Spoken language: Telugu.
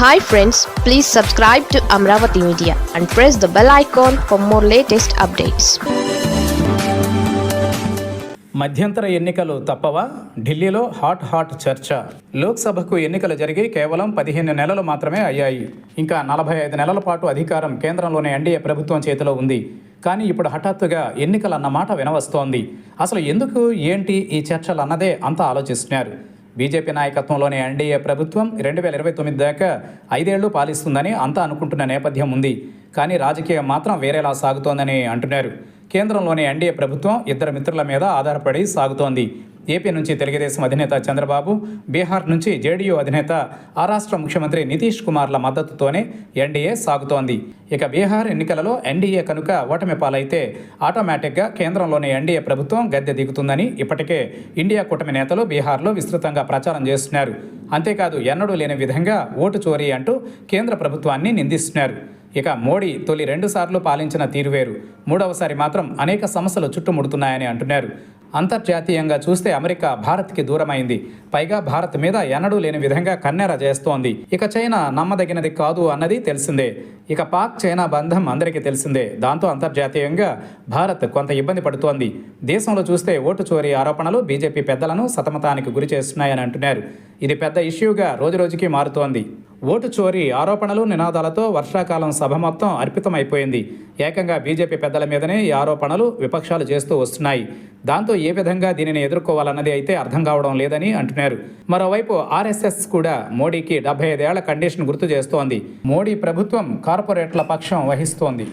Hi friends please subscribe to Amaravati media and press the bell icon for more latest updates మధ్యంతర ఎన్నికలు తప్పవా? ఢిల్లీలో హాట్ హాట్ చర్చ. లోక్సభకు ఎన్నికలు జరిగి కేవలం పదిహేను నెలలు మాత్రమే అయ్యాయి. ఇంకా నలభై ఐదు నెలల పాటు అధికారం కేంద్రంలోని ఎన్డీఏ ప్రభుత్వం చేతిలో ఉంది. కానీ ఇప్పుడు హఠాత్తుగా ఎన్నికలన్న మాట వినవస్తోంది. అసలు ఎందుకు ఏంటి ఈ చర్చలు అన్నదే అంతా ఆలోచిస్తున్నారు. బీజేపీ నాయకత్వంలోని ఎన్డీఏ ప్రభుత్వం రెండు వేల ఇరవై తొమ్మిది దాకా ఐదేళ్ళు పాలిస్తుందని అంతా అనుకుంటున్న నేపథ్యం ఉంది. కానీ రాజకీయం మాత్రం వేరేలా సాగుతోందని అంటున్నారు. కేంద్రంలోని ఎన్డీఏ ప్రభుత్వం ఇద్దరు మిత్రుల మీద ఆధారపడి సాగుతోంది. ఏపీ నుంచి తెలుగుదేశం అధినేత చంద్రబాబు బీహార్ నుంచి జేడీయూ అధినేత ఆ రాష్ట్ర ముఖ్యమంత్రి నితీష్ కుమార్ల మద్దతుతోనే ఎన్డీఏ సాగుతోంది. ఇక బీహార్ ఎన్నికలలో ఎన్డీఏ కనుక ఓటమి పాలైతే ఆటోమేటిక్గా కేంద్రంలోని ఎన్డీఏ ప్రభుత్వం గద్దె దిగుతుందని ఇప్పటికే ఇండియా కూటమి నేతలు బీహార్లో విస్తృతంగా ప్రచారం చేస్తున్నారు. అంతేకాదు ఎన్నడూ లేని విధంగా ఓటు చోరీ అంటూ కేంద్ర ప్రభుత్వాన్ని నిందిస్తున్నారు. ఇక మోడీ తొలి రెండుసార్లు పాలించిన తీరు వేరు. మూడవసారి మాత్రం అనేక సమస్యలు చుట్టుముడుతున్నాయని అంటున్నారు. అంతర్జాతీయంగా చూస్తే అమెరికా భారత్కి దూరమైంది. పైగా భారత్ మీద ఎన్నడూ లేని విధంగా కన్నెర చేస్తోంది. ఇక చైనా నమ్మదగినది కాదు అన్నది తెలిసిందే. ఇక పాక్ చైనా బంధం అందరికీ తెలిసిందే. దాంతో అంతర్జాతీయంగా భారత్ కొంత ఇబ్బంది పడుతోంది. దేశంలో చూస్తే ఓటు చోరీ ఆరోపణలు బీజేపీ పెద్దలను సతమతానికి గురి చేస్తున్నాయని అంటున్నారు. ఇది పెద్ద ఇష్యూగా రోజురోజుకి మారుతోంది. ఓటు చోరీ ఆరోపణలు నినాదాలతో వర్షాకాలం సభ మొత్తం అర్పితమైపోయింది. ఏకంగా బీజేపీ పెద్దల మీదనే ఈ ఆరోపణలు విపక్షాలు చేస్తూ వస్తున్నాయి. దాంతో ఏ విధంగా దీనిని ఎదుర్కోవాలన్నది అయితే అర్థం కావడం లేదని అంటున్నారు. మరోవైపు ఆర్ఎస్ఎస్ కూడా మోడీకి డెబ్బై ఐదేళ్ళ కండిషన్ గుర్తు చేస్తోంది. మోడీ ప్రభుత్వం కార్పొరేట్ల పక్షం వహిస్తోంది.